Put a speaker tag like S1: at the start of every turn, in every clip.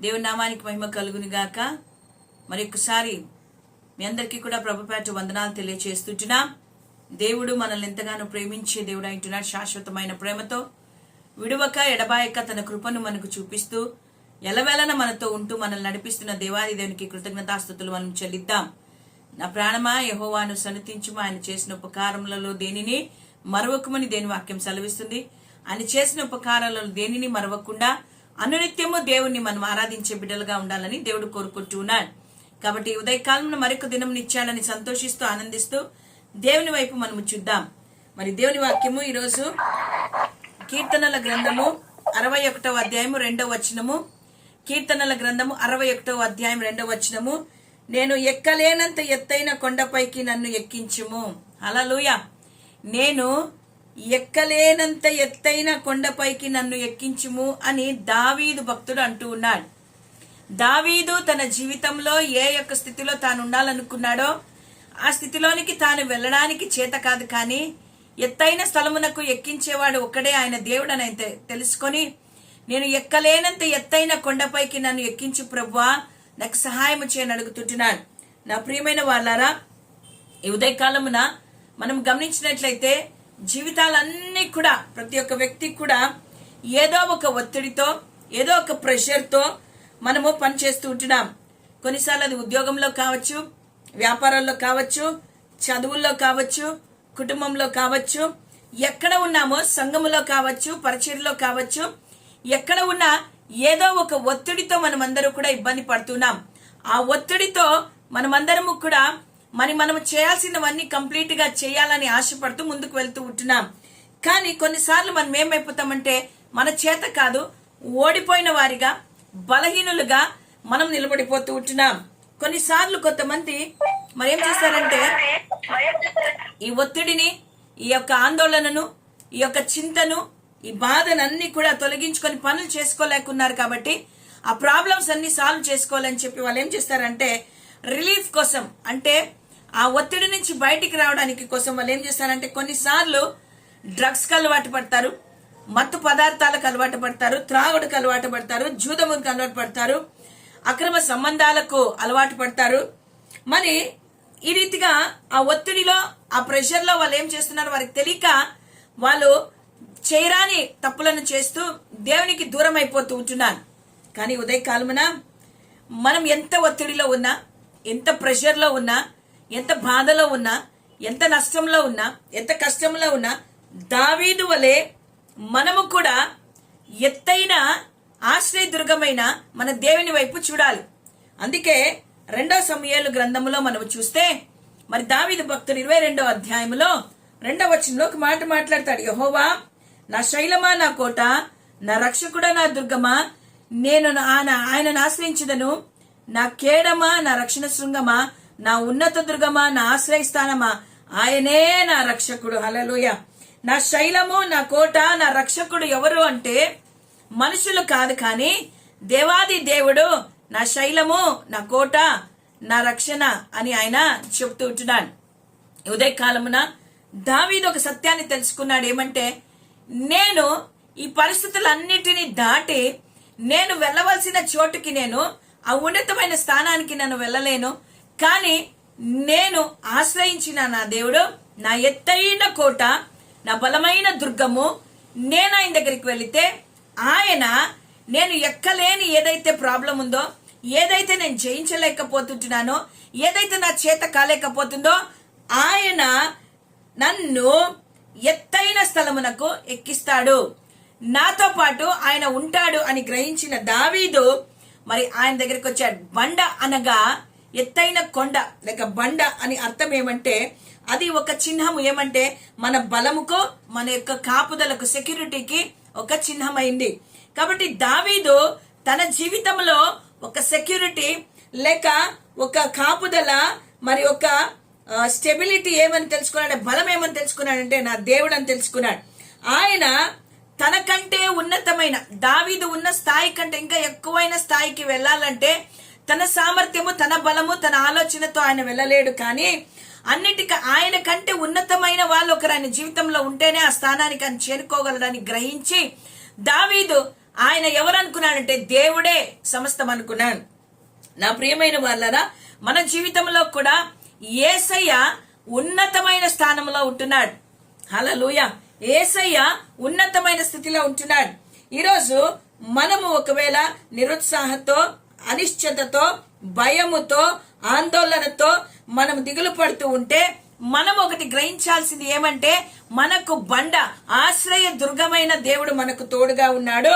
S1: దేవుని నామానికి మహిమ కలుగుని గాక. మరొకసారి మీ అందరికీ కూడా ప్రభుపేట వందనాలు తెలియచేస్తుంటున్నా. దేవుడు మనల్ని ఎంతగానో ప్రేమించే దేవుడు అంటున్నాడు శాశ్వతమైన ప్రేమతో. విడువక ఎడబాయక తన కృపను మనకు చూపిస్తూ ఎలవేళన మనతో ఉంటూ మనల్ని నడిపిస్తున్న దేవాది దేవునికి కృతజ్ఞతాస్థుతులు మనం చెల్లిద్దాం. నా ప్రాణమా యహోవాను సన్నతించుము ఆయన చేసిన ఉపకారములలో దేనిని మరవకమని దేని వాక్యం సెలవిస్తుంది? ఆయన చేసిన ఉపకారాలలో దేనిని మరవకుండా అనునిత్యము దేవుణ్ణి మనం ఆరాధించే బిడ్డలుగా ఉండాలని దేవుడు కోరుకుంటున్నాడు. కాబట్టి ఉదయకాలంలో మరొక దినం ఇచ్చాడని సంతోషిస్తూ ఆనందిస్తూ దేవుని వైపు మనము చూద్దాం. మరి దేవుని వాక్యము ఈరోజు కీర్తనల గ్రంథము అరవై ఒకటవ అధ్యాయము రెండవ వచనము. కీర్తనల గ్రంథము అరవై ఒకటవ అధ్యాయం రెండవ వచనము. నేను ఎక్కలేనంత ఎత్తైన కొండపైకి నన్ను ఎక్కించుము. హల్లెలూయా. నేను ఎక్కలేనంత ఎత్తైన కొండపైకి నన్ను ఎక్కించుము అని దావీదు భక్తుడు అంటూ ఉన్నాడు. దావీదు తన జీవితంలో ఏ యొక్క స్థితిలో తాను ఉండాలనుకున్నాడో ఆ స్థితిలోనికి తాను వెళ్ళడానికి చేత కాదు కానీ ఎత్తైన స్థలమునకు ఎక్కించేవాడు ఒక్కడే ఆయన దేవుడు అని తెలుసుకొని నేను ఎక్కలేనంత ఎత్తైన కొండపైకి నన్ను ఎక్కించు ప్రభువా నాకు సహాయం చేయని అడుగుతుంటున్నాను నా ప్రియమైన వాళ్ళారా ఈ ఉదయకాలమున మనం గమనించినట్లయితే జీవితాలన్నీ కూడా ప్రతి ఒక్క వ్యక్తికి కూడా ఏదో ఒక ఒత్తిడితో ఏదో ఒక ప్రెషర్తో మనము పనిచేస్తూ ఉంటున్నాం. కొన్నిసార్లు అది ఉద్యోగంలో కావచ్చు వ్యాపారాల్లో కావచ్చు చదువుల్లో కావచ్చు కుటుంబంలో కావచ్చు ఎక్కడ ఉన్నామో సంఘములో కావచ్చు పరిచయలో కావచ్చు ఎక్కడ ఉన్నా ఏదో ఒక ఒత్తిడితో మనమందరూ కూడా ఇబ్బంది పడుతున్నాం. ఆ ఒత్తిడితో మనమందరము కూడా మరి మనం చేయాల్సినవన్నీ కంప్లీట్గా చేయాలని ఆశపడుతూ ముందుకు వెళ్తూ ఉంటున్నాం. కానీ కొన్నిసార్లు మనం ఏమైపోతామంటే మన చేత కాదు ఓడిపోయిన వారిగా బలహీనులుగా మనం నిలబడిపోతూ ఉంటున్నాం. కొన్నిసార్లు కొంతమంది మరి ఏం చేస్తారంటే ఈ ఒత్తిడిని ఈ యొక్క ఆందోళనను ఈ యొక్క చింతను ఈ బాధనన్నీ కూడా తొలగించుకొని పనులు చేసుకోలేకున్నారు కాబట్టి ఆ ప్రాబ్లమ్స్ అన్ని సాల్వ్ చేసుకోవాలని చెప్పి వాళ్ళు ఏం చేస్తారంటే రిలీఫ్ కోసం అంటే ఆ ఒత్తిడి నుంచి బయటికి రావడానికి కోసం వాళ్ళు ఏం చేస్తారంటే కొన్నిసార్లు డ్రగ్స్కి అలవాటు పడతారు మత్తు పదార్థాలకు అలవాటు పడతారు త్రాగుడుకు అలవాటు పడతారు జూదములకు అలవాటు పడతారు అక్రమ సంబంధాలకు అలవాటు పడతారు. మరి ఈ రీతిగా ఆ ఒత్తిడిలో ఆ ప్రెషర్లో వాళ్ళు ఏం చేస్తున్నారు వారికి తెలియక వాళ్ళు చేయరాని తప్పులను చేస్తూ దేవునికి దూరం అయిపోతూ ఉంటున్నారు. కానీ ఉదయకాలమున మనం ఎంత ఒత్తిడిలో ఉన్నా ఎంత ప్రెషర్లో ఉన్నా ఎంత బాధలో ఉన్నా ఎంత నష్టంలో ఉన్నా ఎంత కష్టంలో ఉన్నా దావీదు వలె మనము కూడా ఎత్తైన ఆశ్రయదుర్గమైన మన దేవుని వైపు చూడాలి. అందుకే రెండో సమయాలు గ్రంథములో మనం చూస్తే మరి దావీదు భక్తులు ఇరవై రెండో అధ్యాయములో రెండవ వచనంలో ఒక మాట మాట్లాడతాడు. యహోవా నా శైలమా నా కోట నా రక్షకుడా నా దుర్గమా నేను నా- ఆయన ఆయనను ఆశ్రయించదను. నా కేడమా నా రక్షణ శృంగమా నా ఉన్నత దుర్గమా నా ఆశ్రయస్థానమా ఆయనే నా రక్షకుడు. హలలుయ నా శైలము నా కోట నా రక్షకుడు ఎవరు అంటే మనుషులు కాదు కానీ దేవాది దేవుడు నా శైలము నా కోట నా రక్షణ అని ఆయన చెప్తూ ఉంటున్నాడు. ఈ ఉదయకాలమున దావీదు ఒక సత్యాన్ని తెలుసుకున్నాడు. ఏమంటే నేను ఈ పరిస్థితులన్నిటినీ దాటి నేను వెళ్ళవలసిన చోటుకి నేను ఆ ఉన్నతమైన స్థానానికి నన్ను వెళ్ళలేను. కానీ నేను ఆశ్రయించిన నా దేవుడు నా ఎత్తైన కోట నా బలమైన దుర్గము నేను ఆయన దగ్గరికి వెళితే ఆయన నేను ఎక్కలేని ఏదైతే ప్రాబ్లం ఉందో ఏదైతే నేను జయించలేకపోతుంటున్నానో ఏదైతే నా చేత కాలేకపోతుందో ఆయన నన్ను ఎత్తైన స్థలమునకు ఎక్కిస్తాడు. నాతో పాటు ఆయన ఉంటాడు అని గ్రహించిన దావీదు మరి ఆయన దగ్గరికి వచ్చాడు. బండ అనగా ఎత్తైన కొండ లేక బండ అని అర్థం ఏమంటే అది ఒక చిహ్నము. ఏమంటే మన బలముకో మన యొక్క కాపుదలకు సెక్యూరిటీకి ఒక చిహ్నమైంది. కాబట్టి దావీదు తన జీవితంలో ఒక సెక్యూరిటీ లేక ఒక కాపుదల మరి ఒక స్టెబిలిటీ ఏమని తెలుసుకున్నాడు బలం ఏమని తెలుసుకున్నాడంటే నా దేవుడు అని తెలుసుకున్నాడు. ఆయన తనకంటే ఉన్నతమైన దావీదు ఉన్న స్థాయి కంటే ఇంకా ఎక్కువైన స్థాయికి వెళ్ళాలంటే తన సామర్థ్యము తన బలము తన ఆలోచనతో ఆయన వెళ్ళలేడు. కానీ అన్నిటికీ ఆయన కంటే ఉన్నతమైన వాళ్ళు ఒకరు ఆయన జీవితంలో ఉంటేనే ఆ స్థానానికి ఆయన చేరుకోగలడని గ్రహించి దావీదు ఆయన ఎవరనుకున్నాడంటే దేవుడే సమస్తం అనుకున్నాడు. నా ప్రియమైన వాళ్ళరా మన జీవితంలో కూడా ఏసయ్య ఉన్నతమైన స్థానంలో ఉంటున్నాడు. హలలుయ ఏసయ్య ఉన్నతమైన స్థితిలో ఉంటున్నాడు. ఈరోజు మనము ఒకవేళ నిరుత్సాహంతో అనిశ్చితతో భయముతో ఆందోళనతో మనం దిగులు పడుతూ ఉంటే మనం ఒకటి గ్రహించాల్సింది ఏమంటే మనకు బండ ఆశ్రయ దుర్గమైన దేవుడు మనకు తోడుగా ఉన్నాడు.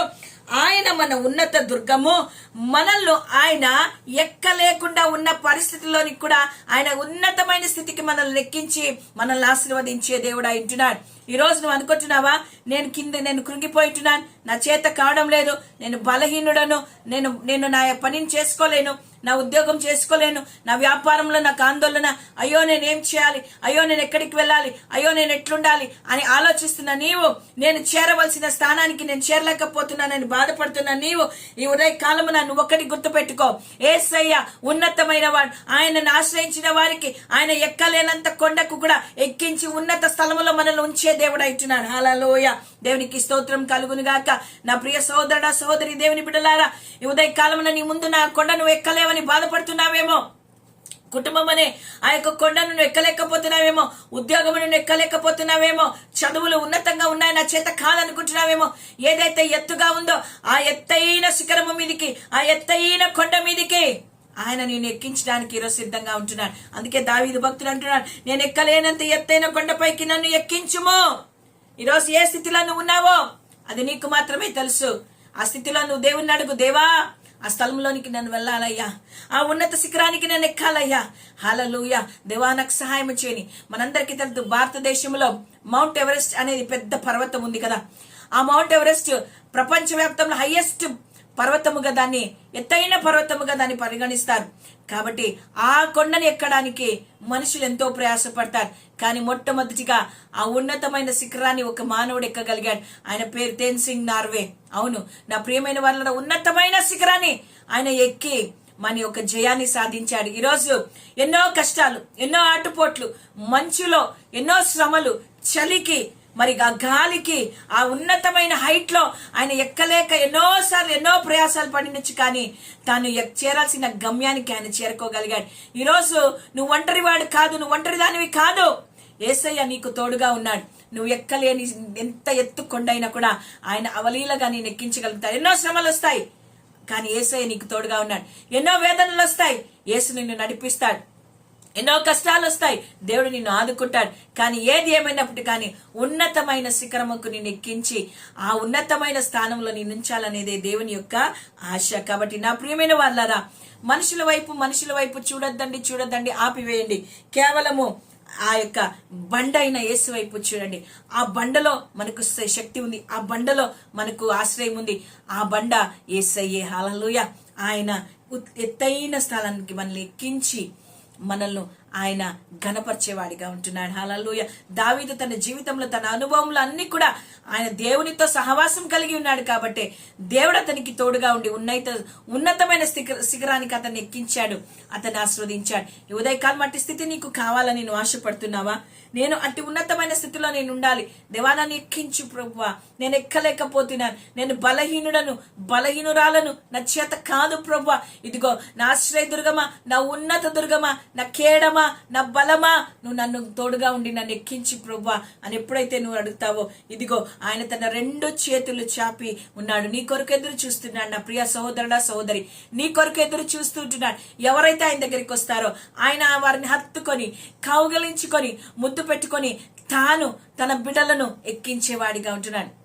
S1: ఆయన మన ఉన్నత దుర్గము. మనల్ని ఆయన ఎక్కలేకుండా ఉన్న పరిస్థితిలోని కూడా ఆయన ఉన్నతమైన స్థితికి మనల్ని లెక్కించి మనల్ని ఆశీర్వదించే దేవుడు అంటున్నాడు ఈ రోజు నువ్వు అనుకుంటున్నావా? నేను కింద నేను కృంగిపోయింటున్నాను. నా చేత కావడం లేదు. నేను బలహీనుడను. నేను నేను నా పనిని చేసుకోలేను. నా ఉద్యోగం చేసుకోలేను. నా వ్యాపారంలో నాకు ఆందోళన. అయ్యో నేనేం చేయాలి? అయ్యో నేను ఎక్కడికి వెళ్ళాలి? అయ్యో నేను ఎట్లుండాలి? అని ఆలోచిస్తున్న నీవు నేను చేరవలసిన స్థానానికి నేను చేరలేకపోతున్నానని బాధపడుతున్న నీవు ఈ ఉదయ కాలమున నువ్వు ఒకటి గుర్తుపెట్టుకో. ఏసయ్య ఉన్నతమైన వాడు. ఆయనను ఆశ్రయించిన వారికి ఆయన ఎక్కలేనంత కొండకు కూడా ఎక్కించి ఉన్నత స్థలములో మనల్ని ఉంచే దేవుడు అంటున్నాడు హలలోయ దేవునికి స్తోత్రం కలుగును గాక. నా ప్రియ సోదరుడ సోదరి దేవుని బిడ్డలారా ఉదయ కాలమున నీ ముందు నా కొండ నువ్వు ఎక్కలేవని బాధపడుతున్నావేమో. కుటుంబం అనే ఆ యొక్క కొండను ఎక్కలేకపోతున్నావేమో. ఉద్యోగమును ఎక్కలేకపోతున్నావేమో. చదువులు ఉన్నతంగా ఉన్నాయి నా చేత కాదనుకుంటున్నావేమో. ఏదైతే ఎత్తుగా ఉందో ఆ ఎత్తైన శిఖరము మీదికి ఆ ఎత్తైన కొండ మీదికి ఆయన నేను ఎక్కించడానికి ఈరోజు సిద్ధంగా ఉంటున్నాడు. అందుకే దావీదు భక్తులు అంటున్నాడు నేను ఎక్కలేనంత ఎత్తైన కొండపైకి నన్ను ఎక్కించుము. ఈరోజు ఏ స్థితిలో నువ్వు ఉన్నావో అది నీకు మాత్రమే తెలుసు. ఆ స్థితిలో నువ్వు దేవుణ్ణి అడుగు దేవా ఆ స్థలంలోనికి నేను వెళ్ళాలయ్యా. ఆ ఉన్నత శిఖరానికి నేను ఎక్కాలయ్యా. హలలుయ దేవా నాకు సహాయం చేయని మనందరికీ తెలుసు భారతదేశంలో మౌంట్ ఎవరెస్ట్ అనేది పెద్ద పర్వతం ఉంది కదా. ఆ మౌంట్ ఎవరెస్ట్ ప్రపంచవ్యాప్తంలో హైయెస్ట్ పర్వతముగా దాన్ని ఎత్తైన పర్వతముగా దాన్ని పరిగణిస్తారు. కాబట్టి ఆ కొండను ఎక్కడానికి మనుషులు ఎంతో ప్రయాసపడతారు. కానీ మొట్టమొదటిగా ఆ ఉన్నతమైన శిఖరాన్ని ఒక మానవుడు ఎక్కగలిగాడు. ఆయన పేరు తేన్ సింగ్ నార్వే. అవును నా ప్రియమైన వాళ్ళ ఉన్నతమైన శిఖరాన్ని ఆయన ఎక్కి మన యొక్క జయాన్ని సాధించాడు. ఈరోజు ఎన్నో కష్టాలు ఎన్నో ఆటుపోట్లు మంచులో ఎన్నో శ్రమలు చలికి మరి ఆ గాలికి ఆ ఉన్నతమైన హైట్లో ఆయన ఎక్కలేక ఎన్నోసార్లు ఎన్నో ప్రయాసాలు పడినచ్చు కానీ తాను చేరాల్సిన గమ్యానికి ఆయన చేరుకోగలిగాడు. ఈరోజు నువ్వు ఒంటరి వాడు కాదు నువ్వు ఒంటరి దానివి కాదు. ఏసయ్య నీకు తోడుగా ఉన్నాడు. నువ్వు ఎక్కలేని ఎంత ఎత్తు కొండైనా కూడా ఆయన అవలీలగా నేను ఎక్కించగలుగుతాడు ఎన్నో శ్రమలు వస్తాయి కానీ ఏసయ్య నీకు తోడుగా ఉన్నాడు. ఎన్నో వేదనలు వస్తాయి ఏసు నిన్ను నడిపిస్తాడు. ఎన్నో కష్టాలు వస్తాయి. దేవుడు నిన్ను ఆదుకుంటాడు. కానీ ఏది ఏమైనప్పటికీ కానీ ఉన్నతమైన శిఖరముకు నిన్ను ఎక్కించి ఆ ఉన్నతమైన స్థానంలో నేను ఉంచాలనేదే దేవుని యొక్క ఆశ. కాబట్టి నా ప్రియమైన వాళ్ళరా మనుషుల వైపు మనుషుల వైపు చూడొద్దండి చూడొద్దండి ఆపివేయండి. కేవలము ఆ యొక్క బండ అయిన యేసు వైపు చూడండి. ఆ బండలో మనకు శక్తి ఉంది. ఆ బండలో మనకు ఆశ్రయం ఉంది. ఆ బండ ఏసయ్యే. హాలలోయ ఆయన ఎత్తైన స్థలానికి మనల్ని ఎక్కించి మనల్ని ఆయన ఘనపరిచేవాడిగా ఉంటున్నాడు. హలలుయ దావీదు తన జీవితంలో తన అనుభవంలో అన్ని కూడా ఆయన దేవునితో సహవాసం కలిగి ఉన్నాడు కాబట్టి దేవుడు అతనికి తోడుగా ఉండి ఉన్నత ఉన్నతమైన శిఖరానికి అతన్ని ఎక్కించాడు. అతన్ని ఆస్వాదించాడు ఈ ఉదయకాలం అట్టి స్థితి నీకు కావాలని నేను ఆశపడుతున్నావా? నేను అట్టి ఉన్నతమైన స్థితిలో నేను ఉండాలి. దేవాలని ఎక్కించు ప్రభువా. నేను ఎక్కలేకపోతున్నాను. నేను బలహీనుడను బలహీనురాలను నా చేత కాదు ప్రభువా. ఇదిగో నా ఆశ్రయ దుర్గమా నా ఉన్నత దుర్గమా నా కేడమా నా బలమా? నువ్వు నన్ను తోడుగా ఉండి నన్ను ఎక్కించి ప్రభా అని ఎప్పుడైతే నువ్వు అడుగుతావో ఇదిగో ఆయన తన రెండు చేతులు చాపి ఉన్నాడు. నీ కొరకు ఎదురు చూస్తున్నాడు నా ప్రియ సహోదరుడా సహోదరి. నీ కొరకు ఎదురు చూస్తుంటున్నాడు. ఎవరైతే ఆయన దగ్గరికి వస్తారో ఆయన వారిని హత్తుకొని కౌగలించుకొని ముద్దు పెట్టుకొని తాను తన బిడ్డలను ఎక్కించేవాడిగా ఉంటున్నాడు.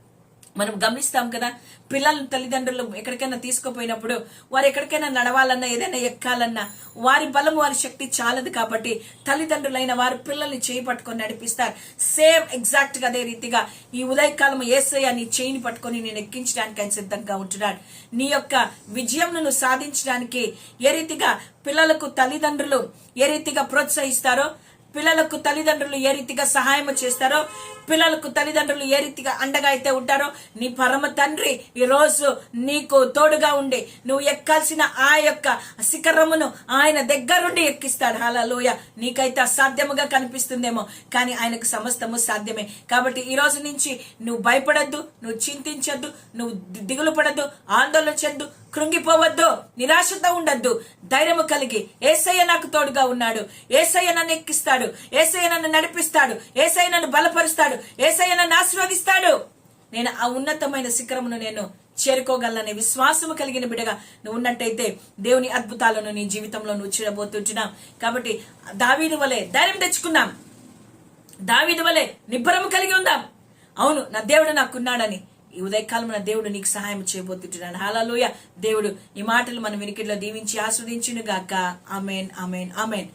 S1: మనం గమనిస్తాం కదా పిల్లలు తల్లిదండ్రులు ఎక్కడికైనా తీసుకుపోయినప్పుడు వారు ఎక్కడికైనా నడవాలన్నా ఏదైనా ఎక్కాలన్నా వారి బలం వారి శక్తి చాలదు కాబట్టి తల్లిదండ్రులైన వారు పిల్లల్ని చేయి పట్టుకొని నడిపిస్తారు. సేమ్ ఎగ్జాక్ట్గా అదే రీతిగా ఈ ఉదయకాలం ఏసయ్య నీ చేయిని పట్టుకొని నేను ఎక్కించడానికి ఆయన సిద్ధంగా ఉంటున్నాడు. నీ యొక్క విజయం సాధించడానికి ఏ రీతిగా పిల్లలకు తల్లిదండ్రులు ఏ రీతిగా ప్రోత్సహిస్తారో పిల్లలకు తల్లిదండ్రులు ఏ రీతిగా సహాయం చేస్తారో పిల్లలకు తల్లిదండ్రులు ఏ రీతిగా అండగా అయితే ఉంటారో నీ పరమ తండ్రి ఈ రోజు నీకు తోడుగా ఉండి నువ్వు ఎక్కాల్సిన ఆ యొక్క శిఖరమును ఆయన దగ్గరుండి ఎక్కిస్తాడు. హలలోయ నీకైతే అసాధ్యముగా కనిపిస్తుందేమో కానీ ఆయనకు సమస్తము సాధ్యమే. కాబట్టి ఈ రోజు నుంచి నువ్వు భయపడద్దు నువ్వు చింతించద్దు నువ్వు దిగులు పడద్దు ఆందోళన చెందు కృంగిపోవద్దు నిరాశతో ఉండద్దు. ధైర్యము కలిగి ఏసయ్య నాకు తోడుగా ఉన్నాడు. ఏసయ్య నన్ను ఎక్కిస్తాడు. ఏసయ్య నన్ను నడిపిస్తాడు. ఏసయ్య నన్ను బలపరుస్తాడు. ఏసయ్య నన్ను ఆశీర్వదిస్తాడు. నేను ఆ ఉన్నతమైన శిఖరమును నేను చేరుకోగలననే విశ్వాసము కలిగిన బిడగా నువ్వు ఉన్నట్టయితే దేవుని అద్భుతాలను నీ జీవితంలో నువ్వు చూడబోతుంటున్నాం. కాబట్టి దావీదు వలె ధైర్యం తెచ్చుకున్నాం దావీదు వలె నిబ్బరము కలిగి ఉందాం. అవును నా దేవుడు నాకున్నాడని. ఈ ఉదయకాలం దేవుడు నీకు సహాయం చేయబోతుంటున్నాను హాలలోయ దేవుడు ఈ మాటలు మన వెనుకట్లో దీవించి ఆస్వాదించును గాక ఆమెన్ ఆమెన్ ఆమెన్.